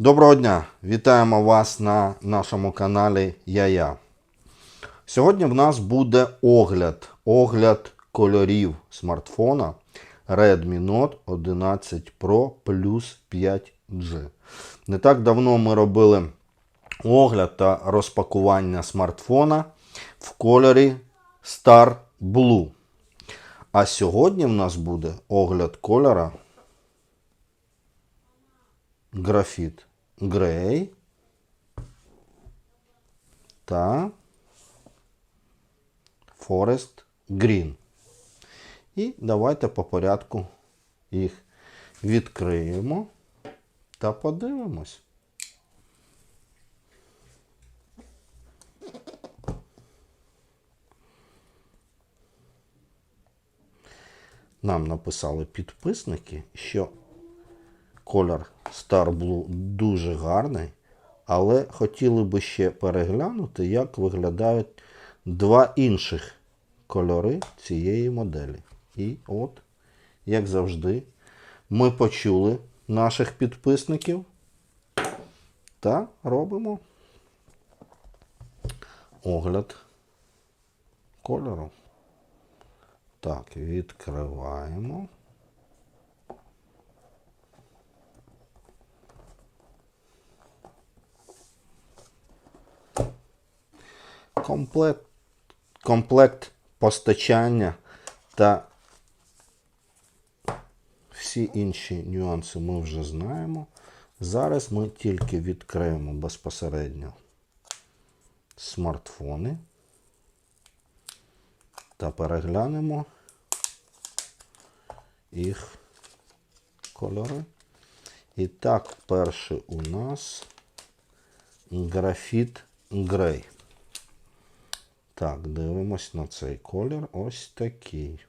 Доброго дня! Вітаємо вас на нашому каналі Я-Я. Сьогодні в нас буде огляд, огляд кольорів смартфона Redmi Note 11 Pro Plus 5G. Не так давно ми робили огляд та розпакування смартфона в кольорі Star Blue. А сьогодні в нас буде огляд кольора графіт Грей та Форест Грін. І давайте по порядку їх відкриємо та подивимось. Нам написали підписники, що колір Star Blue дуже гарний, але хотіли би ще переглянути, як виглядають два інших кольори цієї моделі. І от, як завжди, ми почули наших підписників та робимо огляд кольору. Так, відкриваємо. Комплект, комплект постачання та всі інші нюанси ми вже знаємо. Зараз ми тільки відкриємо безпосередньо смартфони та переглянемо їх кольори. І так, перший у нас графіт грей. Так, дивимось на цей колір. Ось такий.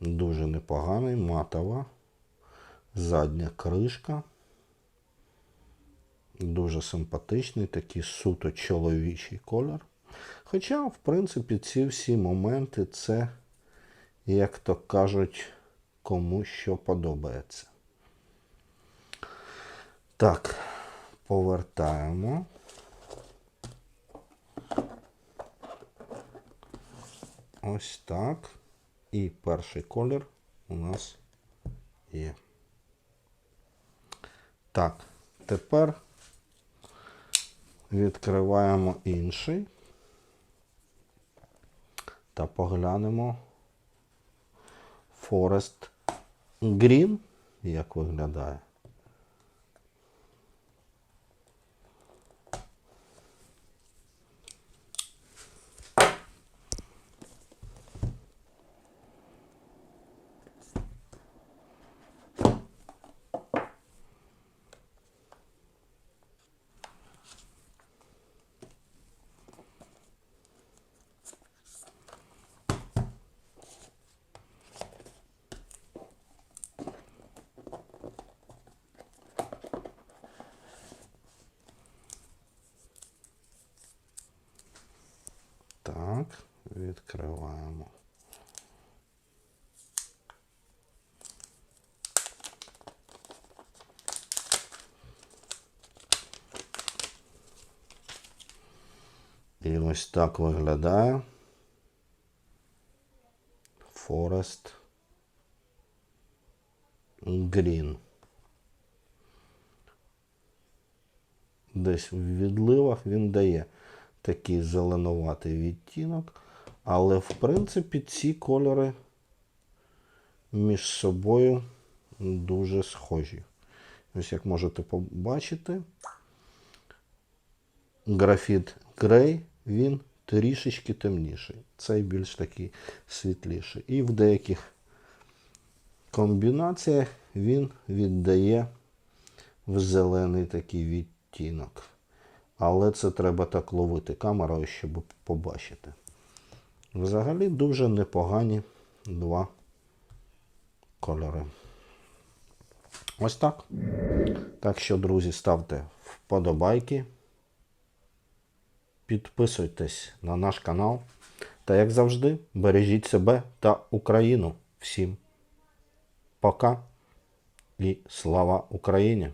Дуже непоганий, матова. Задня кришка. Дуже симпатичний, такий суто чоловічий колір. Хоча, в принципі, ці всі моменти це, як то кажуть, кому що подобається. Так, повертаємо. Ось так. І перший колір у нас є. Так, тепер відкриваємо інший та поглянемо Forest Green, як виглядає. Так, відкриваємо. І ось так виглядає Forest Green. Десь в відливах він дає такий зеленуватий відтінок, але в принципі ці кольори між собою дуже схожі. Ось як можете побачити, графіт грей, він трішечки темніший. Цей більш такий світліший. І в деяких комбінаціях він віддає в зелений такий відтінок. Але це треба так ловити камерою, щоб побачити. Взагалі дуже непогані два кольори. Ось так. Так що, друзі, ставте вподобайки. Підписуйтесь на наш канал. Та, як завжди, бережіть себе та Україну. Всім пока і слава Україні!